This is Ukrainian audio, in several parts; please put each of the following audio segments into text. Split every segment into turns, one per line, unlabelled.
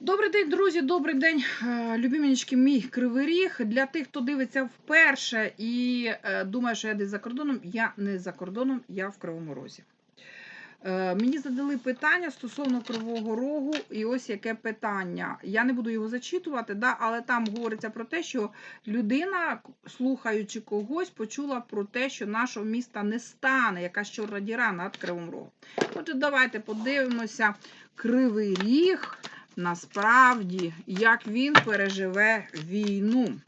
Добрий день, друзі, добрий день, е, мій кривий ріг. Для тих, хто дивиться вперше і е, думає, що я десь за кордоном, я не за кордоном, я в Кривому Розі. Е, Мені задали питання стосовно Кривого Рогу, і ось яке питання. Я не буду його зачитувати, да, але там говориться про те, що людина, слухаючи когось, почула про те, що нашого міста не стане, якась чорна діра над Кривим Рогом. Отже, давайте подивимося Кривий Ріг насправді, як він переживе війну.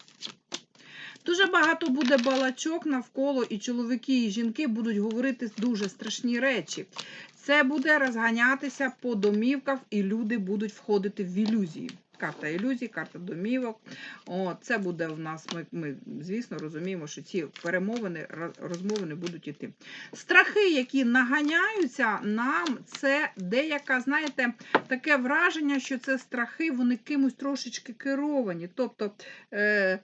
Дуже багато буде балачок навколо, і чоловіки, і жінки будуть говорити дуже страшні речі. Це буде розганятися по домівках, і люди будуть входити в ілюзії. Карта ілюзій, карта домівок. О, це буде в нас. Ми, ми, звісно, розуміємо, що ці перемовини, роз- розмови не будуть іти. Страхи, які наганяються нам, це деяка, знаєте, таке враження, що це страхи, вони кимось трошечки керовані. Тобто, е,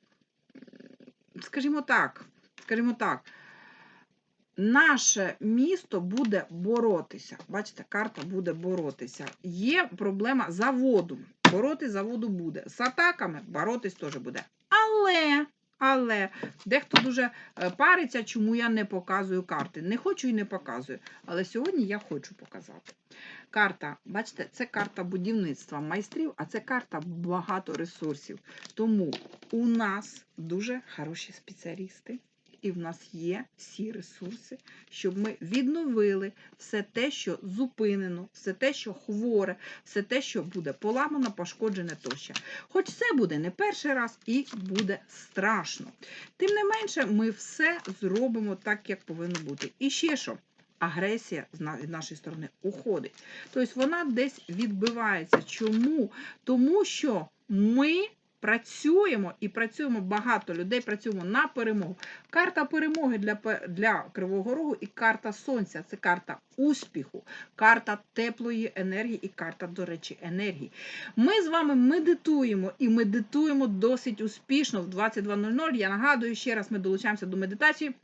скажімо так, скажімо так, наше місто буде боротися. Бачите, карта буде боротися. Є проблема заводу. Боротись заводу буде. З атаками боротись теж буде. Але. Але дехто дуже е, париться, чому я не показую карти. Не хочу і не показую. Але сьогодні я хочу показати. Карта, бачите, це карта будівництва майстрів, а це карта багато ресурсів. Тому у нас дуже хороші спеціалісти, і в нас є всі ресурси, щоб ми відновили все те, що зупинено, все те, що хворе, все те, що буде поламано, пошкоджене тощо. Хоч це буде не перший раз і буде страшно. Тим не менше, ми все зробимо так, як повинно бути. І ще що? Агресія з нашої сторони уходить. Тобто вона десь відбивається. Чому? Тому що ми працюємо і працюємо багато людей, працюємо на перемогу. Карта перемоги для, для Кривого Рогу і карта Сонця це карта успіху, карта теплої енергії і карта, до речі, енергії. Ми з вами медитуємо і медитуємо досить успішно в 22.00. Я нагадую ще раз, ми долучаємося до медитації.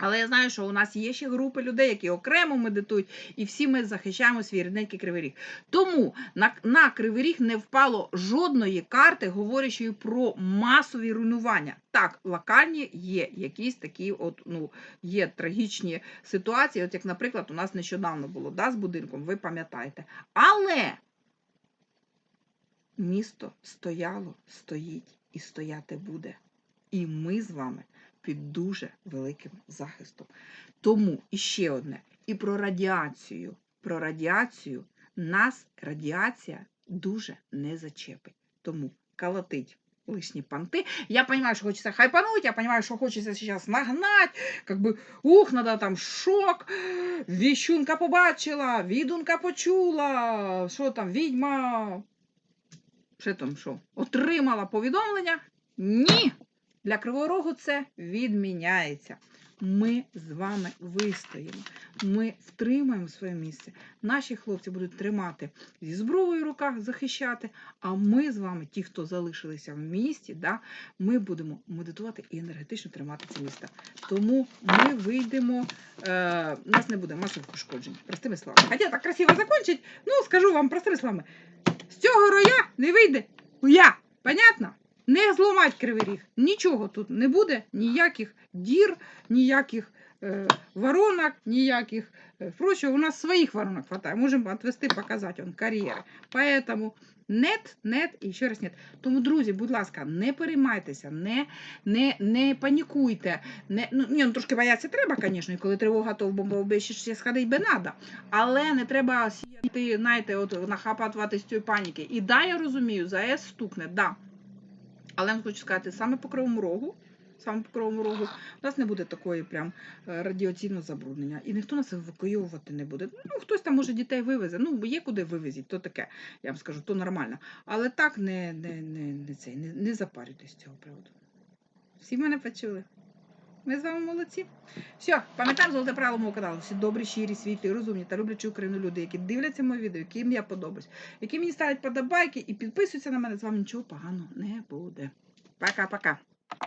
Але я знаю, що у нас є ще групи людей, які окремо медитують, і всі ми захищаємо свій рідненький кривий ріг. Тому на, на кривий ріг не впало жодної карти, говорячої про масові руйнування. Так, локальні є якісь такі, от ну є трагічні ситуації. От як, наприклад, у нас нещодавно було да, з будинком, ви пам'ятаєте. Але місто стояло, стоїть і стояти буде. І ми з вами під дуже великим захистом. Тому і ще одне: і про радіацію. Про радіацію нас радіація дуже не зачепить. Тому колотить лишні понти. Я понимаю, что хочется хайпануть, я понимаю, что хочется сейчас нагнать, как бы, ух, надо там шок, віщунка побачила, відунка почула, що там, відьма, що там, що, отримала повідомлення? Ні! Для Кривого Рогу це відміняється. Ми з вами вистоїмо. Ми втримаємо своє місце. Наші хлопці будуть тримати зі зброєю в руках, захищати. А ми з вами, ті, хто залишилися в місті, да, ми будемо медитувати і енергетично тримати це місто. Тому ми вийдемо, е, у нас не буде масових ушкоджень. Простими словами. Хотя так красиво закончить, ну скажу вам простими словами. З цього роя не вийде уя. Понятно? Не зламать кривий ріг. Нічого тут не буде, ніяких дір, ніяких е, воронок, ніяких. Е, у нас своїх воронок хватає. Можемо відвести, показати он, кар'єри. Поэтому нет, нет і ще раз нет. Тому, друзі, будь ласка, не переймайтеся, не, не, не панікуйте. Не, ну, ні, ну, трошки боятися треба, звісно, і коли тривога, то в бомбоубіжище сходить би надо. Але не треба сіяти, знаєте, от, нахапатуватись цієї паніки. І да, я розумію, ЗАЕС стукне, да. Але я вам хочу сказати, саме по кривому рогу, саме по кривому рогу, у нас не буде такої прям е, радіаційного забруднення. І ніхто нас евакуювати не буде. Ну, хтось там може дітей вивезе. Ну, є куди вивезіть, то таке, я вам скажу, то нормально. Але так не, не, не, не, цей, не, не запарюйтесь з цього приводу. Всі мене почули. Ми з вами молодці. Все, пам'ятаємо золоте правило мого каналу. Всі добрі, щирі, світлі, розумні та люблячі Україну люди, які дивляться моє відео, яким я подобаюсь, які мені ставлять подобайки і підписуються на мене. З вами нічого поганого не буде. Пока-пока.